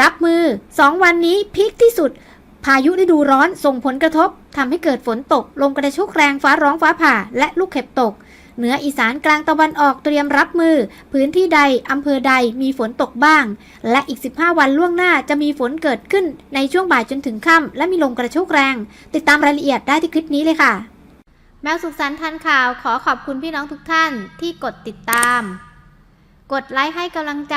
รับมือ 2 วันนี้พีคที่สุด พายุฤดูร้อนส่งผลกระทบทำให้เกิดฝนตก ลมกระโชกแรงฟ้าร้องฟ้าผ่า และลูกเห็บตก เหนืออีสานกลางตะวันออกเตรียมรับมือ พื้นที่ใดอำเภอใดมีฝนตกบ้าง และอีก 15 วันล่วงหน้าจะมีฝนเกิดขึ้นในช่วงบ่ายจนถึงค่ำและมีลมกระโชกแรง ติดตามรายละเอียดได้ที่คลิปนี้เลยค่ะ แมวสุขสันต์ทันข่าวขอขอบคุณพี่น้องทุกท่านที่กดติดตาม กดไลค์ให้กำลังใจ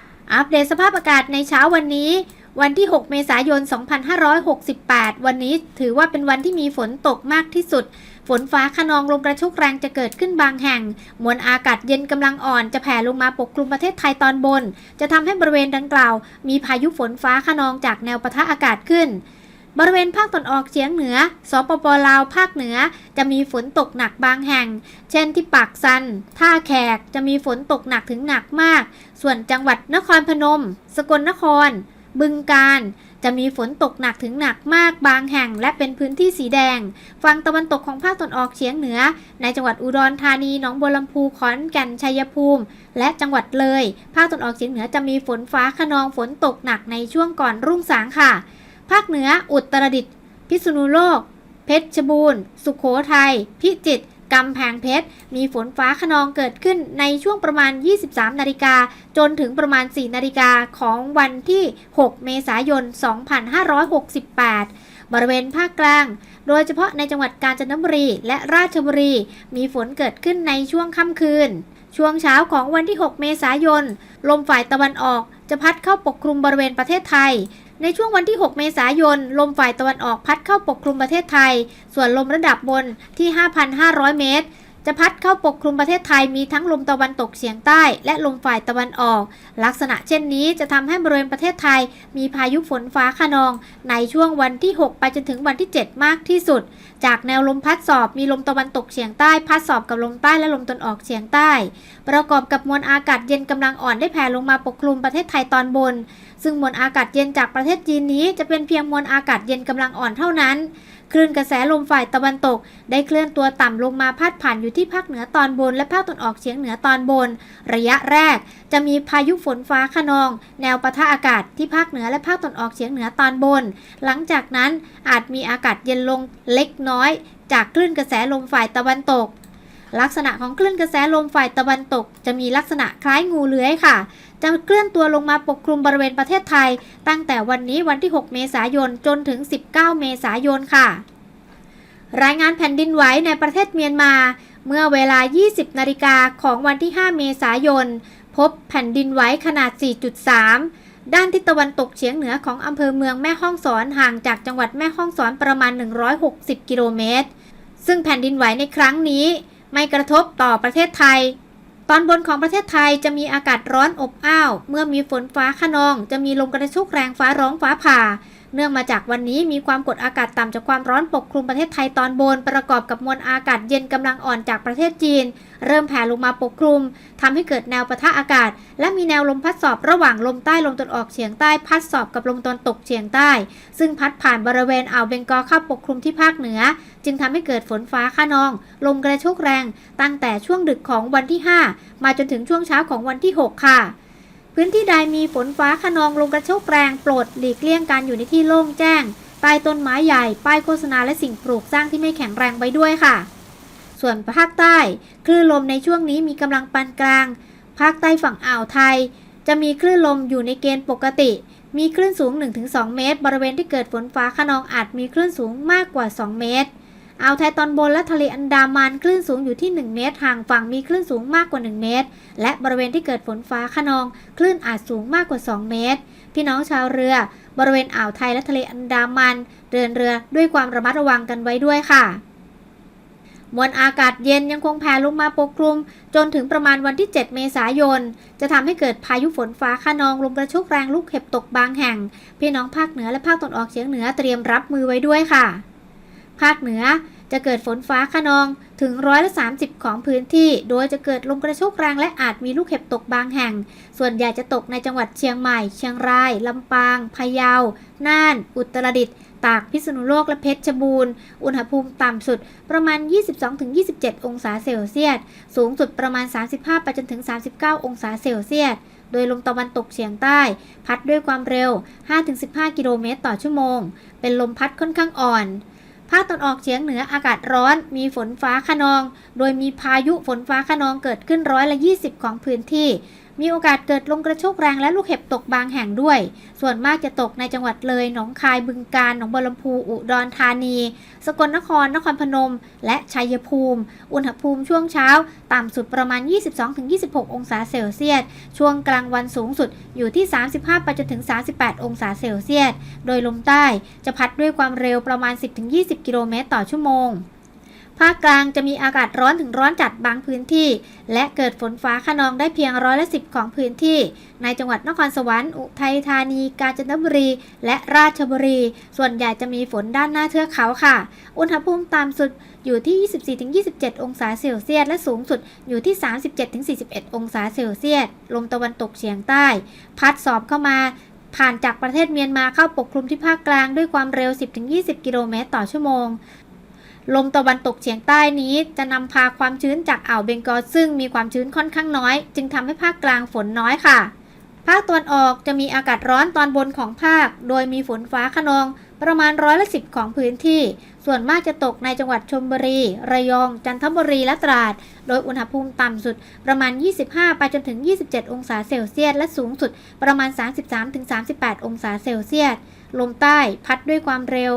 อัปเดตสภาพอากาศในเช้าวันนี้ วันที่ 6 เมษายน 2568 วันนี้ถือว่าเป็นวันที่มีฝนตกมากที่สุด ฝนฟ้าขนองลมกระโชกแรงจะเกิดขึ้นบางแห่ง มวลอากาศเย็นกำลังอ่อนจะแผ่ลงมาปกคลุมประเทศไทยตอนบน จะทำให้บริเวณดังกล่าว มีพายุฝนฟ้าขนองจากแนวปะทะอากาศขึ้น บริเวณภาคตะวันออกเฉียงเหนือ สปปลาวภาคเหนือ จะมีฝนตกหนักบางแห่ง เช่นที่ปากซัน ท่าแขกจะมีฝนตกหนักถึงหนักมาก ส่วนจังหวัดนครพนม สกลนคร บึงกาฬจะมีฝนตกหนักถึงหนักมากบางแห่ง และเป็นพื้นที่สีแดง ฝั่งตะวันตกของภาคตะวันออกเฉียงเหนือ ในจังหวัดอุดรธานีหนองบัวลำพูขอนแก่นชัยภูมิ และจังหวัดเลย ภาคตะวันออกเฉียงเหนือจะมีฝนฟ้าขนองฝนตกหนักในช่วงก่อนรุ่งสางค่ะ ภาคเหนืออุตรดิตถ์พิษณุโลก เพชรบูรณ์ สุขโขทัย พิจิตรกำแพงเพชร มีฝนฟ้าขนองเกิดขึ้นในช่วงประมาณ 23 นาฬิกา จนถึงประมาณ 4 นาฬิกาของวันที่ 6 เมษายน 2568 บริเวณภาคกลาง โดยเฉพาะในจังหวัดกาญจนบุรีและราชบุรี มีฝนเกิดขึ้นในช่วงค่ำคืน ช่วงเช้าของวันที่ 6 เมษายน ลมฝ่ายตะวันออกจะพัดเข้าปกคลุมบริเวณประเทศไทย ในช่วงวันที่ 6 เมษายน ลมฝ่ายตะวันออกพัดเข้าปกคลุมประเทศไทย ส่วนลมระดับบนที่ 5,500 เมตร จะพัดเข้าปกคลุมประเทศไทยมีทั้งลมตะวันตกเฉียงใต้ และลมฝ่ายตะวันออก ลักษณะเช่นนี้จะทำให้บริเวณประเทศไทย มีพายุฝนฟ้าขนอง ในช่วงวันที่ 6 ไปจนถึงวันที่ 7 มากที่สุด จากแนวลมพัดสอบมีลมตะวันตกเฉียงใต้ พัดสอบกับลมใต้และลมตะวันออกเฉียงใต้ ประกอบกับมวลอากาศเย็นกำลังอ่อนได้แผ่ลงมาปกคลุมประเทศไทยตอนบน ซึ่งมวลอากาศเย็นจากประเทศจีนนี้จะเป็นเพียงมวลอากาศเย็นกำลังอ่อนเท่านั้น คลื่นกระแสลมฝ่ายตะวันตก ได้เคลื่อนตัวต่ำลงมาพาดผ่านอยู่ที่ภาคเหนือตอนบน และภาคตะวันออกเฉียงเหนือตอนบน ระยะแรก จะมีพายุฝนฟ้าขนอง แนวปะทะอากาศที่ภาคเหนือและภาคตะวันออกเฉียงเหนือตอนบน หลังจากนั้นอาจมีอากาศเย็นลงเล็กน้อย จากคลื่นกระแสลมฝ่ายตะวันตก ลักษณะของคลื่นกระแสลมฝ่ายตะวันตก จะมีลักษณะคล้ายงูเลื้อยค่ะ จะเคลื่อนตัวลงมาปกคลุมบริเวณประเทศไทย ตั้งแต่วันนี้วันที่ 6 เมษายนจนถึง 19 เมษายนค่ะ รายงานแผ่นดินไหวในประเทศเมียนมา เมื่อเวลา 20 นาฬิกาของวันที่ 5 เมษายน พบแผ่นดินไหวขนาด 4.3ด้านทิศตะวันตกเฉียงเหนือของอำเภอเมืองแม่ฮ่องสอนห่างจากจังหวัดแม่ฮ่องสอนประมาณ 160 กิโลเมตร ซึ่งแผ่นดินไหวในครั้งนี้ ไม่กระทบต่อประเทศไทย ตอนบนของประเทศไทยจะมีอากาศร้อนอบอ้าว เมื่อมีฝนฟ้าขนอง จะมีลมกระโชกแรงฟ้าร้องฟ้าผ่า เนื่องมาจากวันนี้มีความกดอากาศต่ำจากความร้อนปกคลุมประเทศไทยตอนบน ประกอบกับมวลอากาศเย็นกำลังอ่อนจากประเทศจีน เริ่มแผ่ลงมาปกคลุมทำให้เกิดแนวปะทะอากาศ และมีแนวลมพัดสอบระหว่างลมใต้ลมตะวันออกเฉียงใต้พัดสอบกับลมตะวันตกเฉียงใต้ ซึ่งพัดผ่านบริเวณอ่าวเบงกอลเข้าปกคลุมที่ภาคเหนือ จึงทำให้เกิดฝนฟ้าขนอง ลมกระโชกแรง ตั้งแต่ช่วงดึกของวันที่ 5 มาจนถึงช่วงเช้าของวันที่ 6 ค่ะ พื้นที่ใดมีฝนฟ้าขนองลมกระโชกแรงโปรดหลีกเลี่ยงการอยู่ในที่โล่งแจ้งใต้ต้นไม้ใหญ่ ป้ายโฆษณาและสิ่งปลูกสร้างที่ไม่แข็งแรงไว้ด้วยค่ะ ส่วนภาคใต้ คลื่นลมในช่วงนี้มีกำลังปานกลาง ภาคใต้ฝั่งอ่าวไทย จะมีคลื่นลมอยู่ในเกณฑ์ปกติ มีคลื่นสูง 1-2 เมตร บริเวณที่เกิดฝนฟ้าขนองอาจมีคลื่นสูงมากกว่า 2 เมตร อ่าวไทยตอนบนและทะเลอันดามันคลื่นสูงอยู่ที่ 1 เมตรห่างฝั่งมีคลื่นสูงมากกว่า 1 เมตร และบริเวณที่เกิดฝนฟ้าขนองคลื่นอาจสูงมากกว่า 2 เมตร พี่น้องชาวเรือ บริเวณอ่าวไทยและทะเลอันดามันเดินเรือด้วยความระมัดระวังกันไว้ด้วยค่ะมวลอากาศเย็นยังคงแผ่ลงมาปกคลุม จนถึงประมาณวันที่ 7 เมษายน จะทำให้เกิดพายุฝนฟ้าคะนองลมกระโชกแรงลูกเห็บตกบางแห่ง พี่น้องภาคเหนือและภาคตะวันออกเฉียงเหนือเตรียมรับมือไว้ด้วยค่ะ ภาคเหนือจะเกิดฝนฟ้าคะนองถึงร้อยละ30 ของพื้นที่ โดยจะเกิดลมกระโชกแรงและอาจมีลูกเห็บตกบางแห่ง ส่วนใหญ่จะตกในจังหวัดเชียงใหม่ เชียงราย ลำปาง พะเยา น่าน อุตรดิตถ์ ตาก พิษณุโลก และเพชรบูรณ์ อุณหภูมิต่ำสุดประมาณ 22-27 องศาเซลเซียส สูงสุดประมาณ 35 ไปจนถึง 39 องศาเซลเซียส โดยลมตะวันตกเฉียงใต้ พัดด้วยความเร็ว 5-15 กิโลเมตรต่อชั่วโมง เป็นลมพัดค่อนข้างอ่อน ภาคตะวันออกเฉียงเหนืออากาศร้อน มีฝนฟ้าขนอง โดยมีพายุฝนฟ้าขนองเกิดขึ้นร้อยละ 20 ของพื้นที่ มีโอกาสเกิดลมกระโชกแรงและลูกเห็บตกบางแห่งด้วย ส่วนมากจะตกในจังหวัดเลย หนองคาย บึงกาฬ หนองบัวลำพู อุดรธานี สกลนคร นครพนม และชัยภูมิ อุณหภูมิช่วงเช้า ต่ำสุดประมาณ 22-26 องศาเซลเซียส ช่วงกลางวันสูงสุดอยู่ที่ 35 ไปจนถึง 38 องศาเซลเซียส โดยลมใต้จะพัดด้วยความเร็วประมาณ 10-20 กิโลเมตรต่อชั่วโมง ภาคกลางจะมีอากาศร้อนถึงร้อนจัดบางพื้นที่ และเกิดฝนฟ้าคะนองได้เพียงร้อยละสิบของพื้นที่ ในจังหวัดนครสวรรค์อุทัยธานี กาญจนบุรี และราชบุรี ส่วนใหญ่จะมีฝนด้านหน้าเทือกเขาค่ะ อุณหภูมิต่ำสุดอยู่ที่ 24-27 องศาเซลเซียส และสูงสุดอยู่ที่ 37-41 องศาเซลเซียส ลมตะวันตกเฉียงใต้ พัดสอบเข้ามาผ่านจากประเทศเมียนมาเข้าปกคลุมที่ภาคกลางด้วยความเร็ว 10-20 กิโลเมตรต่อชั่วโมง ลมตะวันตกเฉียงใต้นี้จะนำพาความชื้นจากอ่าวเบงกอลซึ่งมีความชื้นค่อนข้างน้อย จึงทำให้ภาคกลางฝนน้อยค่ะ ภาคตะวันออกจะมีอากาศร้อนตอนบนของภาค โดยมีฝนฟ้าขนองประมาณร้อยละสิบของพื้นที่ ส่วนมากจะตกในจังหวัดชลบุรี ระยอง จันทบุรี และตราด โดยอุณหภูมิต่ำสุดประมาณ 25 ไปจนถึง 27 องศาเซลเซียส และสูงสุดประมาณ 33-38 องศาเซลเซียส ลมใต้พัดด้วยความเร็ว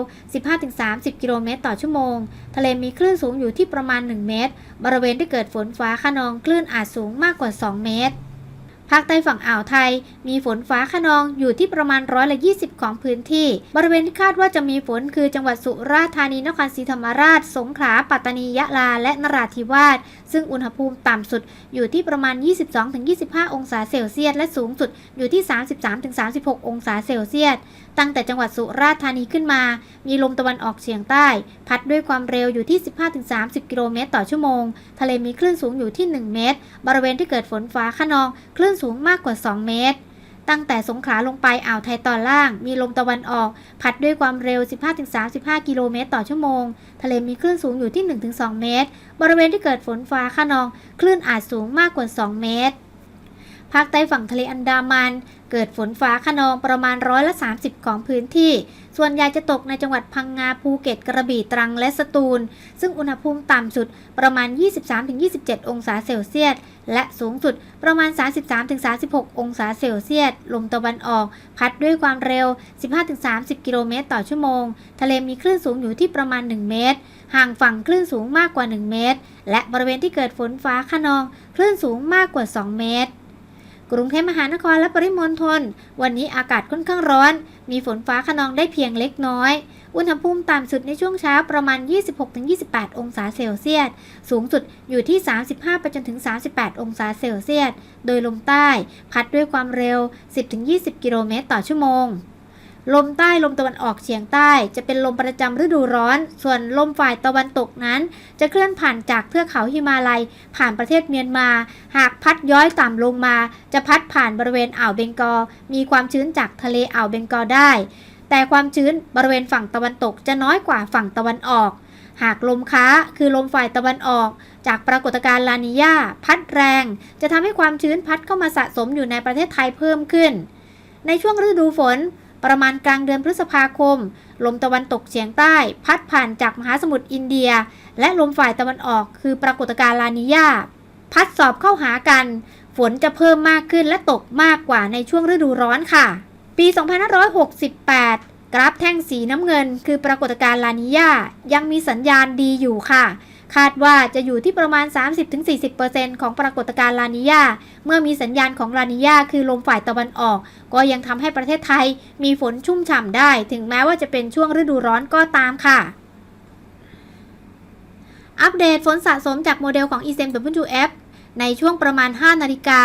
15-30 กิโลเมตรต่อชั่วโมง ทะเลมีคลื่นสูงอยู่ที่ประมาณ 1 เมตร บริเวณที่เกิดฝนฟ้าคะนองคลื่นอาจสูงมากกว่า 2 เมตร ภาคใต้ฝั่งอ่าวไทย มีฝนฟ้าขนองอยู่ที่ประมาณร้อยละ20 ของพื้นที่ บริเวณที่คาดว่าจะมีฝนคือจังหวัดสุราษฎร์ธานีนครศรีธรรมราช สงขลาปัตตานียะลา และนราธิวาสซึ่งอุณหภูมิต่ำสุดอยู่ที่ประมาณ 22-25 องศาเซลเซียสและสูงสุดอยู่ที่ 33-36 องศาเซลเซียส ตั้งแต่จังหวัดสุราษฎร์ธานีขึ้นมา มีลมตะวันออกเฉียงใต้ พัดด้วยความเร็วอยู่ที่ 15-30 กิโลเมตรต่อชั่วโมง ทะเลมีคลื่นสูงอยู่ที่ 1 เมตร บริเวณที่เกิดฝนฟ้าคะนอง คลื่นสูงมากกว่า 2 เมตร ตั้งแต่สงขลาลงไปอ่าวไทยตอนล่าง มีลมตะวันออก พัดด้วยความเร็ว 15-35 กิโลเมตรต่อชั่วโมง ทะเลมีคลื่นสูงอยู่ที่ 1-2 เมตร บริเวณที่เกิดฝนฟ้าคะนอง คลื่นอาจสูงมากกว่า 2 เมตร ภาคใต้ฝั่งทะเลอันดามัน เกิดฝนฟ้าคะนองประมาณร้อยละ 30 ของพื้นที่ ส่วนใหญ่จะตกในจังหวัดพังงาภูเก็ตกระบี่ตรังและสตูล ซึ่งอุณหภูมิต่ำสุดประมาณ 23-27 องศาเซลเซียส และสูงสุดประมาณ 33-36 องศาเซลเซียส ลมตะวันออก พัดด้วยความเร็ว 15-30 กิโลเมตรต่อชั่วโมง ทะเลมีคลื่นสูงอยู่ที่ประมาณ 1 เมตร ห่างฝั่งคลื่นสูงมากกว่า 1 เมตร และบริเวณที่เกิดฝนฟ้าคะนอง คลื่นสูงมากกว่า 2 เมตร กรุงเทพมหานครและปริมณฑลวันนี้อากาศค่อนข้างร้อน มีฝนฟ้าขนองได้เพียงเล็กน้อย อุณหภูมิต่ำสุดในช่วงเช้าประมาณ 26-28 องศาเซลเซียส สูงสุดอยู่ที่ 35 ไปจนถึง 38 องศาเซลเซียส โดยลมใต้ พัดด้วยความเร็ว 10-20 กิโลเมตรต่อชั่วโมง ลมใต้ลมตะวันออกเฉียงใต้ จะเป็นลมประจำฤดูร้อน ส่วนลมฝ่ายตะวันตกนั้น จะเคลื่อนผ่านจากเทือกเขาฮิมาลัย ผ่านประเทศเมียนมา หากพัดย้อยต่ำลงมา จะพัดผ่านบริเวณอ่าวเบงกอลมีความชื้นจากทะเลอ่าวเบงกอลได้ แต่ความชื้นบริเวณฝั่งตะวันตกจะน้อยกว่าฝั่งตะวันออก หากลมค้าคือลมฝ่ายตะวันออก จากปรากฏการณ์ลานิญาพัดแรง จะทำให้ความชื้นพัดเข้ามาสะสมอยู่ในประเทศไทยเพิ่มขึ้น ในช่วงฤดูฝน ประมาณกลางเดือนพฤษภาคม ลมตะวันตกเฉียงใต้ พัดผ่านจากมหาสมุทรอินเดีย และลมฝ่ายตะวันออกคือปรากฏการณ์ลานิญาพัดสอบเข้าหากัน ฝนจะเพิ่มมากขึ้นและตกมากกว่าในช่วงฤดูร้อนค่ะ ปี 2568 กราฟแท่งสีน้ำเงิน คือปรากฏการณ์ลานิญายังมีสัญญาณดีอยู่ค่ะ คาดว่าจะอยู่ที่ประมาณ 30-40%ของปรากฏการณ์ลานิยาเมื่อมีสัญญาณของลานิยาคือลมฝ่ายตะวันออก ก็ยังทำให้ประเทศไทยมีฝนชุ่มฉ่ำได้ ถึงแม้ว่าจะเป็นช่วงฤดูร้อนก็ตามค่ะอัปเดตฝนสะสมจากโมเดลของ ECMWF ในช่วงประมาณ 5 นาฬิกา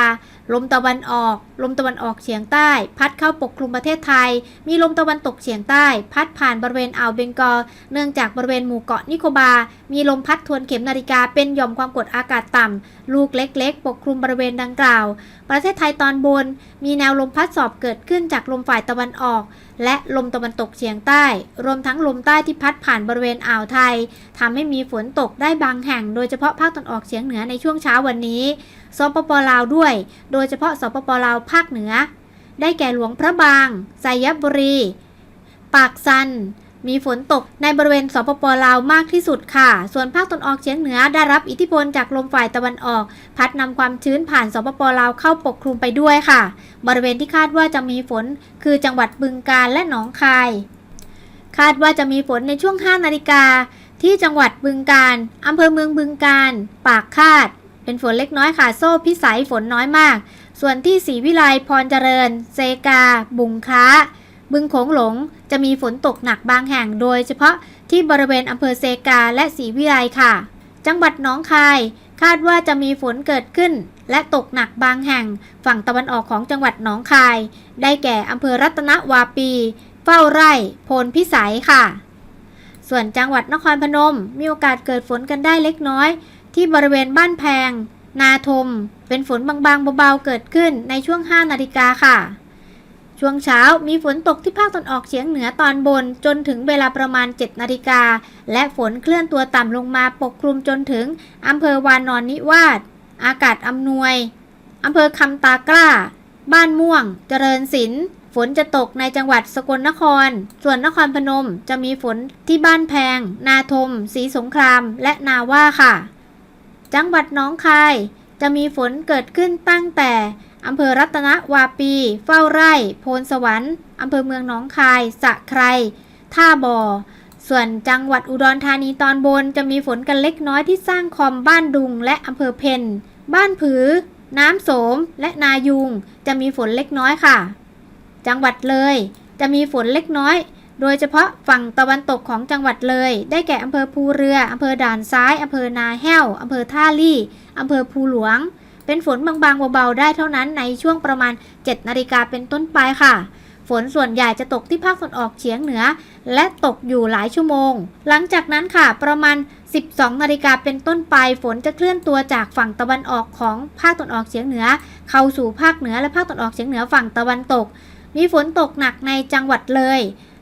ลมตะวันออก ลมตะวันออกเฉียงใต้ พัดเข้าปกคลุมประเทศไทย มีลมตะวันตกเฉียงใต้ พัดผ่านบริเวณอ่าวเบงกอลเนื่องจากบริเวณหมู่เกาะนิโคบา มีลมพัดทวนเข็มนาฬิกาเป็นหย่อมความกดอากาศต่ำ ลูกเล็ก ๆ ปกคลุมบริเวณดังกล่าว ประเทศไทยตอนบน มีแนวลมพัดสอบเกิดขึ้นจากลมฝ่ายตะวันออก และลมตะวันตกเฉียงใต้ รวมทั้งลมใต้ที่พัดผ่านบริเวณอ่าวไทยทำให้มีฝนตกได้บางแห่ง โดยเฉพาะภาคตะวันออกเฉียงเหนือในช่วงเช้าวันนี้สปปลาวด้วย โดยเฉพาะสปปลาวภาคเหนือ ได้แก่หลวงพระบางไซยบุรี ปากซัน มีฝนตกในบริเวณสปปลาวมากที่สุดค่ะ ส่วนภาคตะวันออกเฉียงเหนือได้รับอิทธิพลจากลมฝ่ายตะวันออก พัดนำความชื้นผ่านสปปลาวเข้าปกคลุมไปด้วยค่ะ บริเวณที่คาดว่าจะมีฝน คือจังหวัดบึงกาฬและหนองคาย คาดว่าจะมีฝนในช่วง 5 นาฬิกา ที่จังหวัดบึงกาฬอำเภอเมืองบึงกาฬ ปากคาด เป็นฝนเล็กน้อยค่ะ โซ่พิสัยฝนน้อยมาก ส่วนที่ศรีวิไลพรเจริญ เซกา บุงค้า บึงโขงหลงจะมีฝนตกหนักบางแห่งโดยเฉพาะที่บริเวณอำเภอเซกาและศรีวิไลค่ะ จังหวัดหนองคาย คาดว่าจะมีฝนเกิดขึ้น และตกหนักบางแห่ง ฝั่งตะวันออกของจังหวัดหนองคาย ได้แก่อำเภอรัตนวาปี เฝ้าไร่ โพนพิสัยค่ะ ส่วนจังหวัดนครพนมมีโอกาสเกิดฝนกันได้เล็กน้อย ที่บริเวณบ้านแพง นาทม เป็นฝนบางๆเบาๆเกิดขึ้นในช่วง 5 นาฬิกาค่ะ ช่วงเช้ามีฝนตกที่ภาคตะวันออกเฉียงเหนือตอนบนจนถึงเวลาประมาณ 7 นาฬิกา และฝนเคลื่อนตัวต่ำลงมาปกคลุมจนถึงอำเภอวานอนนิวาสอากาศอำนวยอำเภอคำตากล้า บ้านม่วง เจริญศิลป์ฝนจะตกในจังหวัดสกลนคร ส่วนนครพนมจะมีฝนที่บ้านแพง นาทมศรีสงคราม และนาว่าค่ะ จังหวัดน้องคาย จะมีฝนเกิดขึ้นตั้งแต่ อำเภอรัตนวาปี เฝ้าไร่ โพนสวรรค์อำเภอเมืองหนองคาย สะไคร ท่าบ่อ ส่วนจังหวัดอุดรธานีตอนบนจะมีฝนกันเล็กน้อยที่สร้างคอมบ้านดุงและอำเภอเพนบ้านผือ น้ำโสม และนายุง จะมีฝนเล็กน้อยค่ะ จังหวัดเลย จะมีฝนเล็กน้อย โดยเฉพาะฝั่งตะวันตกของจังหวัดเลย ได้แก่อำเภอภูเรืออำเภอด่านซ้ายอำเภอนาแห้วอำเภอท่าลี่อำเภอภูหลวง เป็นฝนบางๆเบาๆได้เท่านั้นในช่วงประมาณ 7 นาฬิกาเป็นต้นไปค่ะ ฝนส่วนใหญ่จะตกที่ภาคตะวันออกเฉียงเหนือ และตกอยู่หลายชั่วโมง หลังจากนั้นค่ะประมาณ 12 นาฬิกาเป็นต้นไป ฝนจะเคลื่อนตัวจากฝั่งตะวันออกของภาคตะวันออกเฉียงเหนือ เข้าสู่ภาคเหนือและภาคตะวันออกเฉียงเหนือฝั่งตะวันตก มีฝนตกหนักในจังหวัดเลย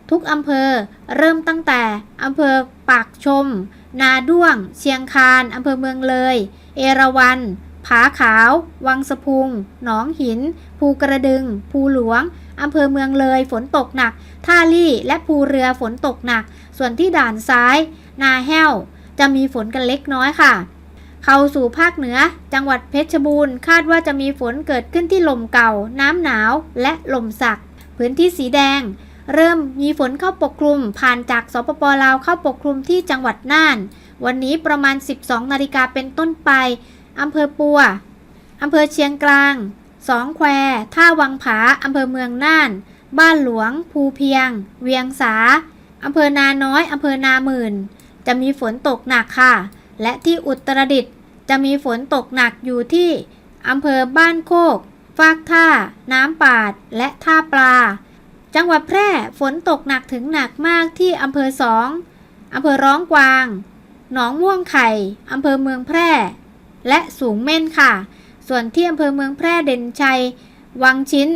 ทุกอำเภอเริ่มตั้งแต่อำเภอปากชม นาด้วง เชียงคานอำเภอเมืองเลย เอราวัณ ผาขาว วังสะพุง หนองหิน ภูกระดึง ภูหลวง อำเภอเมืองเลย ฝนตกหนัก ท่าลี่ และภูเรือฝนตกหนัก ส่วนที่ด่านซ้าย นาแห้ว จะมีฝนกันเล็กน้อยค่ะ เข้าสู่ภาคเหนือ จังหวัดเพชรบูรณ์ คาดว่าจะมีฝนเกิดขึ้นที่ลมเก่า น้ำหนาว และลมสัก พื้นที่สีแดง เริ่มมีฝนเข้าปกคลุม ผ่านจากสปปลาวเข้าปกคลุมที่จังหวัดน่าน วันนี้ประมาณ 12 นาฬิกาเป็นต้นไป อำเภอปัว อำเภอเชียงกลาง สองแคว ท่าวังผา อำเภอเมืองน่าน บ้านหลวง ภูเพียง เวียงสา อำเภอนาน้อย อำเภอนาหมื่น จะมีฝนตกหนักค่ะ และที่อุตรดิตถ์จะมีฝนตกหนักอยู่ที่ อำเภอบ้านโคก ฟากท่า น้ำปาด และท่าปลา จังหวัดแพร่ฝนตกหนักถึงหนักมากที่อำเภอสองอำเภอร้องกวาง หนองม่วงไข่ อำเภอเมืองแพร่ และสูงเม่นค่ะ ส่วนที่อำเภอเมืองแพร่เด่นชัย วังชิ้น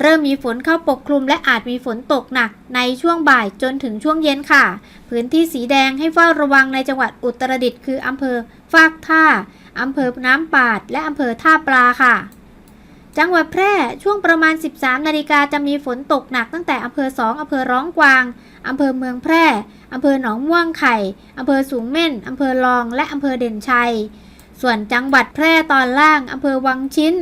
เริ่มมีฝนเข้าปกคลุม และอาจมีฝนตกหนักในช่วงบ่ายจนถึงช่วงเย็นค่ะ พื้นที่สีแดงให้เฝ้าระวังในจังหวัดอุตรดิตถ์คืออำเภอฟากท่าอำเภอน้ำปาด และอำเภอท่าปลาค่ะจังหวัดแพร่ช่วงประมาณ 13 นาฬิกาจะมีฝนตกหนักตั้งแต่อำเภอสองอำเภอร้องกวางอำเภอเมืองแพร่อำเภอหนองม่วงไข่อำเภอสูงเม่นอำเภอลอง และอำเภอเด่นชัย ส่วนจังหวัดแพร่ตอนล่างอำเภอวังชิ้น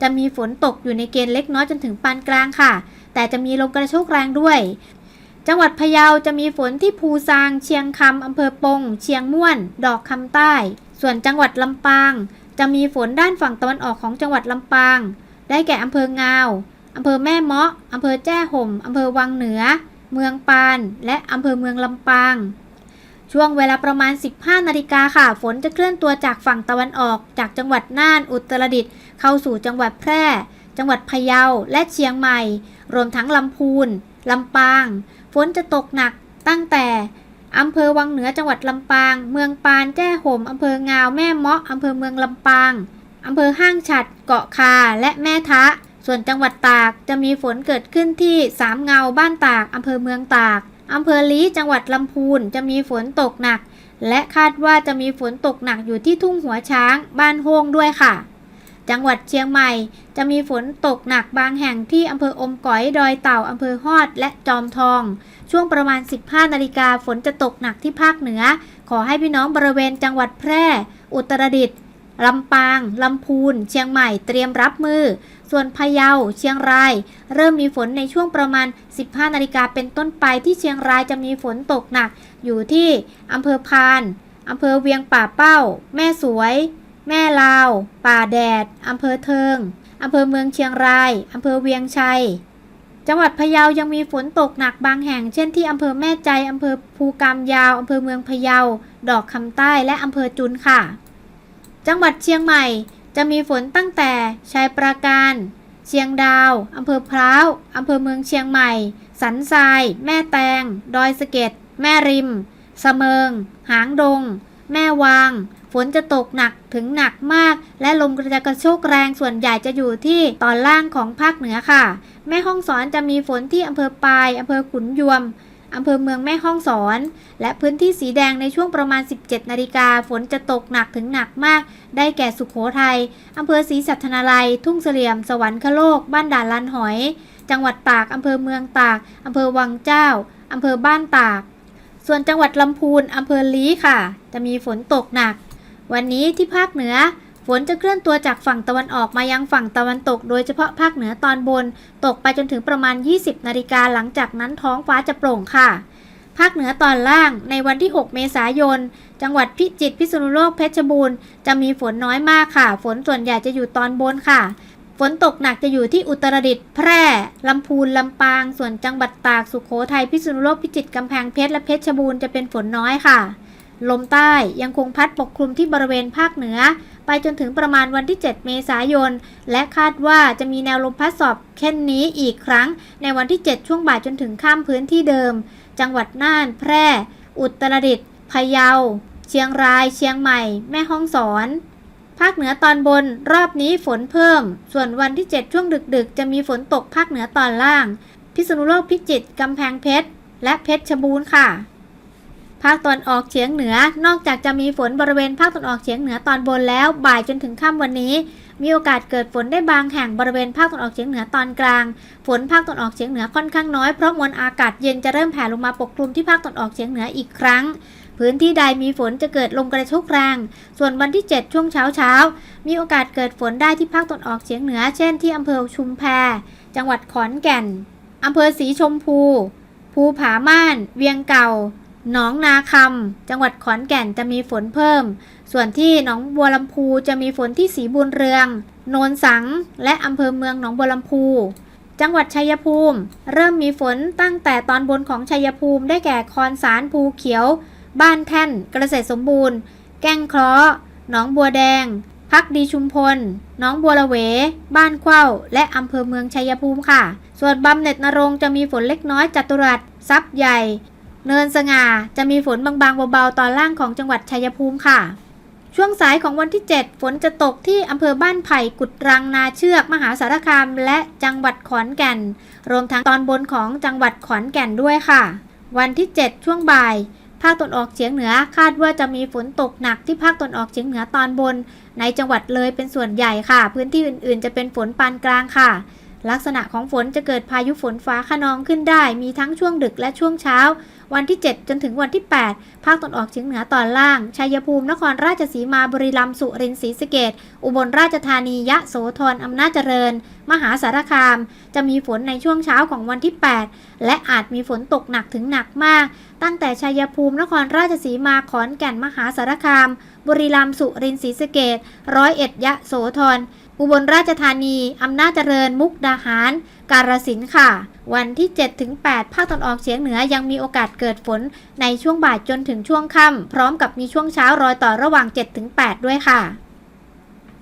จะมีฝนตกอยู่ในเกณฑ์เล็กน้อยจนถึงปานกลางค่ะ แต่จะมีลมกระโชกแรงด้วย จังหวัดพะเยาจะมีฝนที่ภูซาง เชียงคำอำเภอปง เชียงม่วน ดอกคำใต้ ส่วนจังหวัดลำปาง จะมีฝนด้านฝั่งตะวันออกของจังหวัดลำปาง ได้แก่อำเภองาวอำเภอแม่เมาะอำเภอแจ้ห่มอำเภอวังเหนือ เมืองปาน และอำเภอเมืองลำปาง ช่วงเวลาประมาณ 15 นาฬิกาค่ะ ฝนจะเคลื่อนตัวจากฝั่งตะวันออก จากจังหวัดน่าน อุตรดิตถ์เข้าสู่จังหวัดแพร่ จังหวัดพะเยา และเชียงใหม่ รวมทั้งลำพูน ลำปาง ฝนจะตกหนักตั้งแต่อำเภอวังเหนือจังหวัดลำปาง เมืองปานแจ้ห่มอำเภองาวแม่เมาะอำเภอเมืองลำปางอำเภอห้างฉัด เกาะคา และแม่ทะ ส่วนจังหวัดตากจะมีฝนเกิดขึ้นที่สามเงาบ้านตากอำเภอเมืองตาก อำเภอลี้จังหวัดลำพูนจะมีฝนตกหนัก และคาดว่าจะมีฝนตกหนักอยู่ที่ทุ่งหัวช้าง บ้านโฮงด้วยค่ะ จังหวัดเชียงใหม่จะมีฝนตกหนักบางแห่งที่อำเภออมก๋อยดอยเต่าอำเภอฮอด และจอมทอง ช่วงประมาณ 15 นาฬิกาฝนจะตกหนักที่ภาคเหนือ ขอให้พี่น้องบริเวณจังหวัดแพร่ อุตรดิตถ์ ลำปาง ลำพูน เชียงใหม่เตรียมรับมือ ส่วนพะเยา เชียงราย เริ่มมีฝนในช่วงประมาณ 15 นาฬิกาเป็นต้นไปที่เชียงรายจะมีฝนตกหนัก อยู่ที่อำเภอพาน อำเภอเวียงป่าเป้า แม่สวย แม่ลาว ป่าแดด อำเภอเทิง อำเภอเมืองเชียงราย อำเภอเวียงชัย จังหวัดพะเยายังมีฝนตกหนักบางแห่ง เช่นที่อำเภอแม่ใจ อำเภอภูกามยาว อำเภอเมืองพะเยา ดอกคำใต้ และอำเภอจุนค่ะ จังหวัดเชียงใหม่ จะมีฝนตั้งแต่ชายปราการ เชียงดาว อำเภอพร้าว อำเภอเมืองเชียงใหม่ สันทราย แม่แตง ดอยสะเก็ด แม่ริมสะเมิง หางดง แม่วาง ฝนจะตกหนักถึงหนักมาก และลมกระจกระโชกแรงส่วนใหญ่จะอยู่ที่ตอนล่างของภาคเหนือค่ะ แม่ห้องสอนจะมีฝนที่อำเภอปายอำเภอขุนยวม อำเภอเมืองแม่ห้องสอน และพื้นที่สีแดงในช่วงประมาณ 17 นาฬิกาฝนจะตกหนักถึงหนักมาก ได้แก่สุขโขทัยอำเภอศรีสัชนาลัย ทุ่งเสลี่ยม สวรรคโลก บ้านด่านลันหอย จังหวัดตากอำเภอเมืองตากอำเภอวังเจ้าอำเภอบ้านตาก ส่วนจังหวัดลำพูนอำเภอลี้ค่ะ จะมีฝนตกหนัก วันนี้ที่ภาคเหนือ ฝนจะเคลื่อนตัวจากฝั่งตะวันออกมายังฝั่งตะวันตก โดยเฉพาะภาคเหนือตอนบน ตกไปจนถึงประมาณ 20 นาฬิกาหลังจากนั้นท้องฟ้าจะโปร่งค่ะ ภาคเหนือตอนล่างในวันที่ 6 เมษายน จังหวัดพิจิตรพิษณุโลกเพชรบูรณ์จะมีฝนน้อยมากค่ะ ฝนส่วนใหญ่จะอยู่ตอนบนค่ะฝนตกหนักจะอยู่ที่อุตรดิตถ์แพร่ ลำพูน ลำปาง ส่วนจังหวัดตาก สุโขทัย พิษณุโลก พิจิตร กำแพงเพชร และเพชรบูรณ์จะเป็นฝนน้อยค่ะ ลมใต้ยังคงพัดปกคลุมที่บริเวณภาคเหนือ ไปจนถึงประมาณวันที่ 7 เมษายน และคาดว่าจะมีแนวลมพัดสอบเช่นนี้อีกครั้ง ในวันที่ 7 ช่วงบ่ายจนถึงข้ามพื้นที่เดิม จังหวัดน่าน แพร่ อุตรดิตถ์พะเยา เชียงราย เชียงใหม่ แม่ฮ่องสอน ภาคเหนือตอนบน รอบนี้ฝนเพิ่ม ส่วนวันที่ 7 ช่วงดึกๆ จะมีฝนตกภาคเหนือตอนล่าง พิษณุโลกพิจิตรกำแพงเพชรและเพชรชบูรณ์ค่ะ ภาคตอนออกเฉียงเหนือ นอกจากจะมีฝนบริเวณภาคตอนออกเฉียงเหนือตอนบนแล้ว บ่ายจนถึงค่ำวันนี้ มีโอกาสเกิดฝนได้บางแห่งบริเวณภาคตอนออกเฉียงเหนือตอนกลาง ฝนภาคตอนออกเฉียงเหนือค่อนข้างน้อยเพราะมวลอากาศเย็นจะเริ่มแผ่ลงมาปกคลุมที่ภาคตอนออกเฉียงเหนืออีกครั้ง พื้นที่ใดมีฝนจะเกิดลมกระโชกแรง ส่วนวันที่ 7 ช่วงเช้าเช้า มีโอกาสเกิดฝนได้ที่ภาคตอนออกเฉียงเหนือ เช่นที่อำเภอชุมแพ จังหวัดขอนแก่นอำเภอสีชมพู ภูผาม่าน เวียงเก่า หนองนาคำจังหวัดขอนแก่นจะมีฝนเพิ่ม ส่วนที่หนองบัวลำพูจะมีฝนที่สีบุญเรือง โนนสัง และอำเภอเมืองหนองบัวลำพู จังหวัดชัยภูมิ เริ่มมีฝนตั้งแต่ตอนบนของชัยภูมิได้แก่คอนสารภูเขียว บ้านแท่นเกษตรสมบูรณ์ แก้งเคราะหนองบัวแดง พักดีชุมพลหนองบัวละเว บ้านเข้าและอำเภอเมืองชัยภูมิค่ะ ส่วนบำเหน็จนรงจะมีฝนเล็กน้อยจัตุรัสซับใหญ่ เนินสง่าจะมีฝนบางๆเบาๆตอนล่างของจังหวัดชัยภูมิค่ะ ช่วงสายของวันที่ 7 ฝนจะตกที่อำเภอบ้านไผ่กุดรังนาเชือกมหาสารคาม และจังหวัดขอนแก่น รวมทั้งตอนบนของจังหวัดขอนแก่นด้วยค่ะ วันที่ 7 ช่วงบ่ายภาคตะวันออกเฉียงเหนือคาดว่าจะมีฝนตกหนักที่ภาคตะวันออกเฉียงเหนือตอนบน ในจังหวัดเลยเป็นส่วนใหญ่ค่ะ พื้นที่อื่นๆ จะเป็นฝนปานกลางค่ะ ลักษณะของฝนจะเกิดพายุฝนฟ้าขนองขึ้นได้ มีทั้งช่วงดึกและช่วงเช้า วันที่ 7 จนถึงวันที่ 8 ภาคตะวันออกเฉียงเหนือตอนล่าง ชัยภูมิ นครราชสีมา บุรีรัมย์ สุรินทร์ศรีสะเกดอุบลราชธานี ยะโสธร อำนาจเจริญ มหาสารคาม จะมีฝนในช่วงเช้าของวันที่ 8 และอาจมีฝนตกหนักถึงหนักมาก ตั้งแต่ชัยภูมิ นครราชสีมา ขอนแก่น มหาสารคาม บุรีรัมย์ สุรินทร์ศรีสะเกดร้อยเอ็ดยะโสธร อุบลราชธานี อำนาจเจริญ มุกดาหาร กาฬสินธุ์ค่ะ วันที่ 7-8 ภาคตะวันออกเฉียงเหนือยังมีโอกาสเกิดฝนในช่วงบ่ายจนถึงช่วงค่ำ พร้อมกับมีช่วงเช้ารอยต่อระหว่าง 7-8 ด้วยค่ะ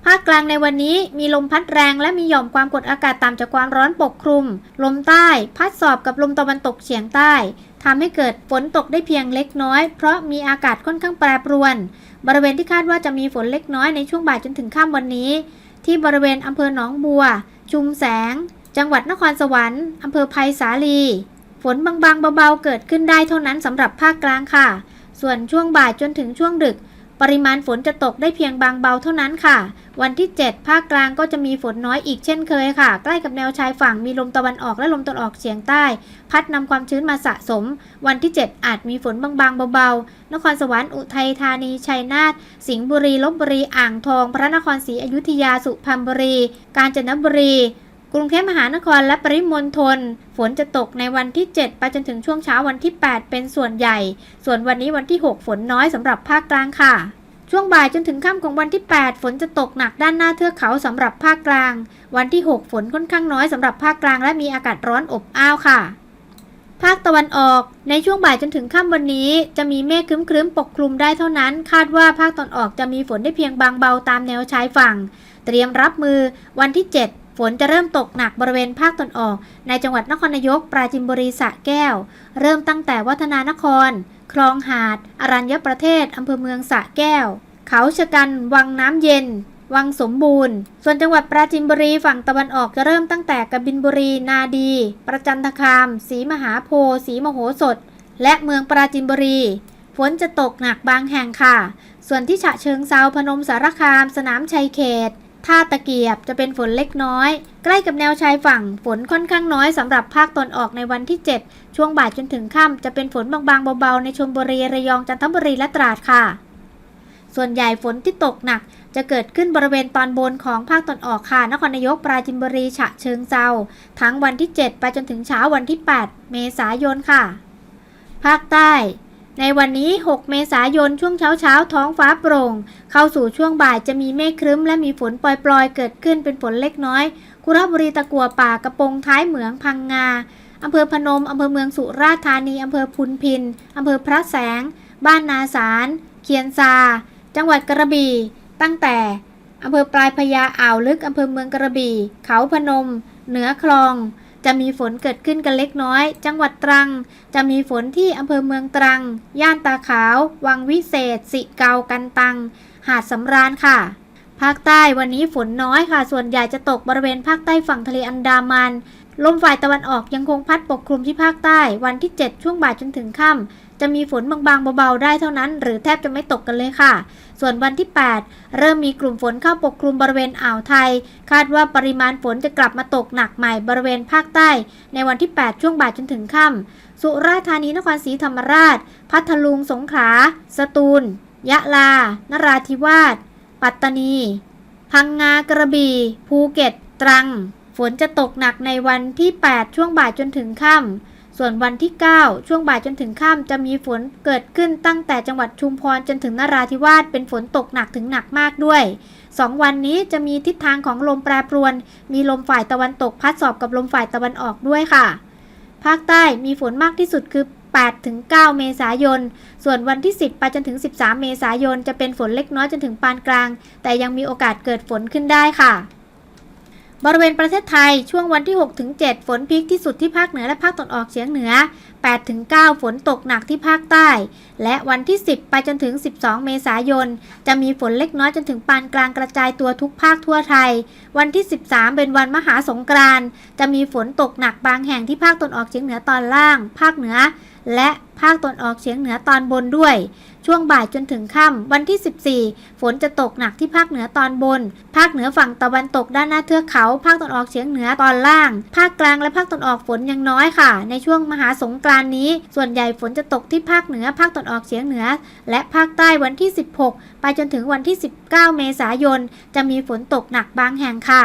ภาคกลางในวันนี้มีลมพัดแรงและมีหย่อมความกดอากาศต่ำจากความร้อนปกคลุม ลมใต้ พัดสอบกับลมตะวันตกเฉียงใต้ทำให้เกิดฝนตกได้เพียงเล็กน้อย เพราะมีอากาศค่อนข้างแปรปรวน บริเวณที่คาดว่าจะมีฝนเล็กน้อยในช่วงบ่ายจนถึงค่ำวันนี้ ที่บริเวณอำเภอหนองบัว ชุมแสง จังหวัดนครสวรรค์อำเภอไผ่สาลี ฝนบางๆเบาๆเกิดขึ้นได้เท่านั้นสำหรับภาคกลางค่ะ ส่วนช่วงบ่ายจนถึงช่วงดึก ปริมาณฝนจะตกได้เพียงบางเบาเท่านั้นค่ะ วันที่ 7 ภาคกลางก็จะมีฝนน้อยอีกเช่นเคยค่ะ ใกล้กับแนวชายฝั่งมีลมตะวันออกและลมตะวันออกเฉียงใต้ พัดนำความชื้นมาสะสม วันที่ 7 อาจมีฝนบางๆเบาๆ นครสวรรค์อุทัยธานีชัยนาทสิงห์บุรีลบบุรีอ่างทอง พระนครศรีอยุธยาสุพรรณบุรี กาญจนบุรี กรุงเทพมหานครและปริมณฑลฝนจะตกในวันที่ 7 ไปจนถึงช่วงเช้าวันที่ 8 เป็นส่วนใหญ่ ส่วนวันนี้วันที่ 6 ฝนน้อยสำหรับภาคกลางค่ะ ช่วงบ่ายจนถึงค่ำของวันที่ 8 ฝนจะตกหนักด้านหน้าเทือกเขาสำหรับภาคกลาง วันที่ 6 ฝนค่อนข้างน้อยสำหรับภาคกลางและมีอากาศร้อนอบอ้าวค่ะภาคตะวันออก ในช่วงบ่ายจนถึงค่ำวันนี้ จะมีเมฆครึ้มๆปกคลุมได้เท่านั้น คาดว่าภาคตะวันออกจะมีฝนได้เพียงบางเบาตามแนวชายฝั่ง เตรียมรับมือวันที่ 7 ฝนจะเริ่มตกหนักบริเวณภาคตะวันออก ในจังหวัดนครนายก ปราจินบุรีสระแก้ว เริ่มตั้งแต่วัฒนานคร คลองหาด อรัญญประเทศ อำเภอเมืองสระแก้ว เขาชะกัน วังน้ำเย็น วังสมบูรณ์ ส่วนจังหวัดปราจินบุรีฝั่งตะวันออกจะเริ่มตั้งแต่กบินบุรี นาดี ประจันทคามศรีมหาโพธิ์ศรีมโหสถ และเมืองปราจินบุรี ฝนจะตกหนักบางแห่งค่ะ ส่วนที่ฉะเชิงเซาพนมสารคาม สนามชัยเขต ท่าตะเกียบจะเป็นฝนเล็กน้อย ใกล้กับแนวชายฝั่งฝนค่อนข้างน้อยสำหรับภาคตอนออกในวันที่ 7 ช่วงบ่ายจนถึงค่ำจะเป็นฝนบางๆเบาๆในชลบุรีระยองจันทบุรีและตราดค่ะ ส่วนใหญ่ฝนที่ตกหนัก จะเกิดขึ้นบริเวณตอนบนของภาคตอนออกค่ะนครนายกปราจินบุรีฉะเชิงเซาทั้งวันที่ 7 ไปจนถึงเช้าวันที่ 8 เมษายนค่ะ ภาคใต้ ในวันนี้ 6 เมษายน ช่วงเช้าเช้าท้องฟ้าโปร่ง เข้าสู่ช่วงบ่ายจะมีเมฆครึ้มและมีฝนปล่อยๆ เกิดขึ้นเป็นฝนเล็กน้อยคุระบุรีตะกัวป่ากระโปงท้ายเหมืองพังงา อำเภอพนม อำเภอเมืองสุราษฎร์ธานี อำเภอพุนพิน อำเภอพระแสง บ้านนาสาร เคียนซา จังหวัดกระบี่ ตั้งแต่ อำเภอปลายพญาอ่าวลึก อำเภอเมืองกระบี่ เขาพนม เหนือคลอง จะมีฝนเกิดขึ้นกันเล็กน้อย จังหวัดตรัง จะมีฝนที่อำเภอเมืองตรัง ย่านตาขาว วังวิเศษ สิเกากันตัง หาดสำราญค่ะ ภาคใต้วันนี้ฝนน้อยค่ะ ส่วนใหญ่จะตกบริเวณภาคใต้ฝั่งทะเลอันดามันลมฝ่ายตะวันออกยังคงพัดปกคลุมที่ภาคใต้ วันที่ 7 ช่วงบ่ายจนถึงค่ำจะมีฝนบางๆเบาๆได้เท่านั้น หรือแทบจะไม่ตกกันเลยค่ะ ส่วนวันที่ 8 เริ่มมีกลุ่มฝนเข้าปกคลุมบริเวณอ่าวไทย คาดว่าปริมาณฝนจะกลับมาตกหนักใหม่บริเวณภาคใต้ ในวันที่ 8 ช่วงบ่ายจนถึงค่ำสุราษฎร์ธานีนครศรีธรรมราช พัทลุงสงขลาสตูล ยะลา นราธิวาส ปัตตานี พังงากระบี่ ภูเก็ต ตรัง ฝนจะตกหนักในวันที่ 8 ช่วงบ่ายจนถึงค่ำ ส่วนวันที่ 9 ช่วงบ่ายจนถึงค่ำจะมีฝนเกิดขึ้นตั้งแต่จังหวัดชุมพรจนถึงนราธิวาสเป็นฝนตกหนักถึงหนักมากด้วย 2 วันนี้จะมีทิศทางของลมแปรปรวน มีลมฝ่ายตะวันตกพัดสอบกับลมฝ่ายตะวันออกด้วยค่ะ ภาคใต้มีฝนมากที่สุดคือ8ถึง9เมษายน ส่วนวันที่ 10 ไปจนถึง 13 เมษายน จะเป็นฝนเล็กน้อยจนถึงปานกลาง แต่ยังมีโอกาสเกิดฝนขึ้นได้ค่ะ บริเวณประเทศไทยช่วงวันที่6ถึง7ฝนพีคที่สุดที่ภาคเหนือและภาคตะวันออกเฉียงเหนือ8ถึง9ฝนตกหนักที่ภาคใต้ และวันที่ 10 ไปจนถึง 12 เมษายน จะมีฝนเล็กน้อยจนถึงปานกลางกระจายตัวทุกภาคทั่วไทย วันที่ 13 เป็นวันมหาสงกรานต์จะมีฝนตกหนักบางแห่งที่ภาคตะวันออกเฉียงเหนือตอนล่าง ภาคเหนือ และภาคตะวันออกเฉียงเหนือตอนบนด้วย ช่วงบ่ายจนถึงค่ำวันที่ 14 ฝนจะตกหนักที่ภาคเหนือตอนบน ภาคเหนือฝั่งตะวันตกด้านหน้าเทือกเขา ภาคตะวันออกเฉียงเหนือตอนล่าง ภาคกลางและภาคตะวันออกฝนยังน้อยค่ะ ในช่วงมหาสงกรานนี้ ส่วนใหญ่ฝนจะตกที่ภาคเหนือ ภาคตะวันออกเฉียงเหนือ และภาคใต้วันที่ 16 ไปจนถึงวันที่ 19 เมษายน จะมีฝนตกหนักบางแห่งค่ะ